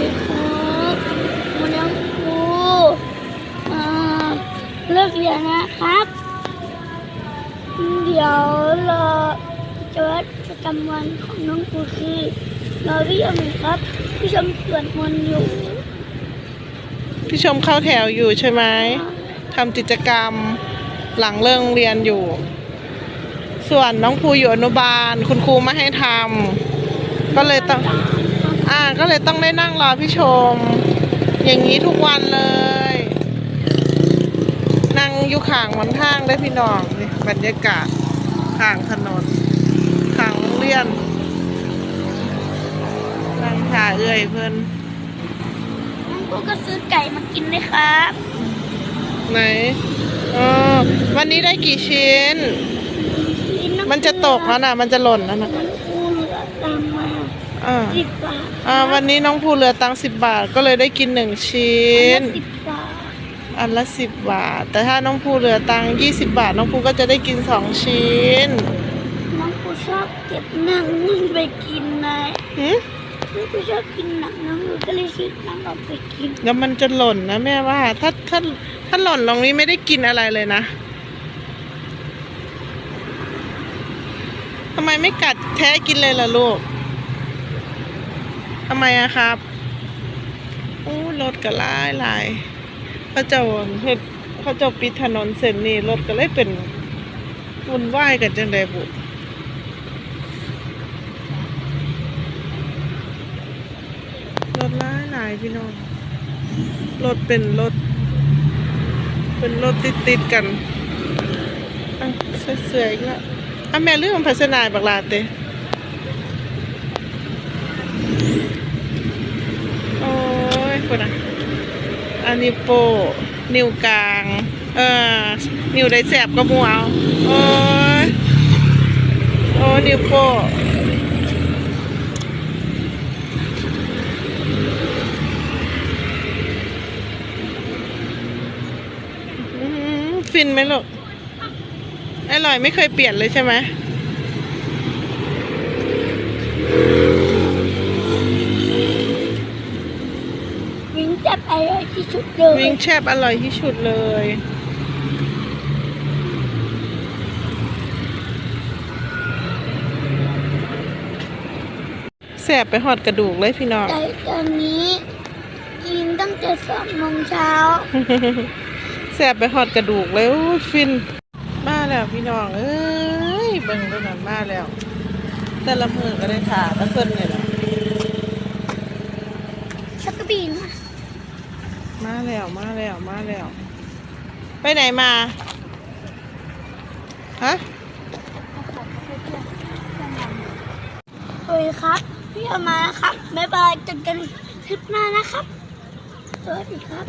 ดีครับวันนี้ครูอ่าเลิกเรียนนะครับ เดี๋ยวเราจะวัดประจำวันของน้องครูคือเราพี่ชมครับพี่ชมสวดมนต์อยู่ พี่ชมเข้าแถวอยู่ใช่ไหมทำกิจกรรมหลังเลิกเรียนอยู่ ส่วนน้องภูอยู่อนุบาล คุณครูไม่ให้ทำก็เลยต้อง อ่าก็เลยต้องได้นั่งรอพี่ชม อย่างนี้ทุกวันเลย นั่งอยู่ข้างวันทางได้อพี่น้องนี่บรรยากาศข้างถนนข้างโรงเรียนนั่งถ่าเอื้อยเพิ่นน้องครูก็ซื้อไก่มากินเลยครับ ไหนอ๋อวันนี้ได้กี่ชิ้น มันจะตกแล้วนะมันจะหล่นแล้วนะน้องครูเหลือตังค์มา อ่าสิบบาทอ่าวันนี้น้องภูเหลือตังสิบบาทก็เลยได้กินหนึ่งชิ้น สิบบาทอันละสิบบาท แต่ถ้าน้องภูเหลือตังยี่สิบบาท น้องภูก็จะได้กินสองชิ้นน้องครูชอบเก็บหนังนั่นไปกินนะหืมน้องครูชอบกินหนังน้องครูก็เลยซื้อหนังออกไปกินแล้วมันจะหล่นนะแม่ว่า ถ้าถ้าถ้าหล่นตรงนี้ไม่ได้กินอะไรเลยนะทำไมไม่กัดแท้กินเลยล่ะลูก ทำไมอะครับโอ้รถก็หลายหลายเขาเจ้าเฮ็ดเขาเจ้าปิดถนนเส้นนี้รถก็เลยเป็นวุ่นวายกันจังไดบุรถหลายหลายพี่น้องรถเป็นรถ เป็นรถติดติดกันอะเสื่อยๆอีกแล้วอะแม่เรื่องพัฒนาบักลาเตโอ้ คนอะอันนี้โปนิ้วกลาง เออนิ้วได้แสบก็มัวเอาโอ้ยโอ้นิ้วโปฟินไหมลูกอร่อยไม่เคยเปลี่ยนเลยใช่ไหม วิ่งจับอะไรที่สุดเลยวิงแชบอร่อยที่สุดเลยแสบไปหอดกระดูกเลยพี่น้องแต่ตอนนี้กินตั้งแต่สองโมงเช้าแสบไปหอดกระดูกเลยอู้ฟิน มาแล้วพี่น้อง เอ้ยเบิ่งตัวนั้นมาแล้ว แต่ละมือก็ได้ถ่าตะเพิ่นเนี่ยแหละ ชักกระบีน มาแล้วมาแล้วมาแล้ว ไปไหนมา ฮะโอ้ยครับ พี่เอามานะครับ บ๊ายบายเจอกันคลิปหน้านะครับ สวัสดีครับ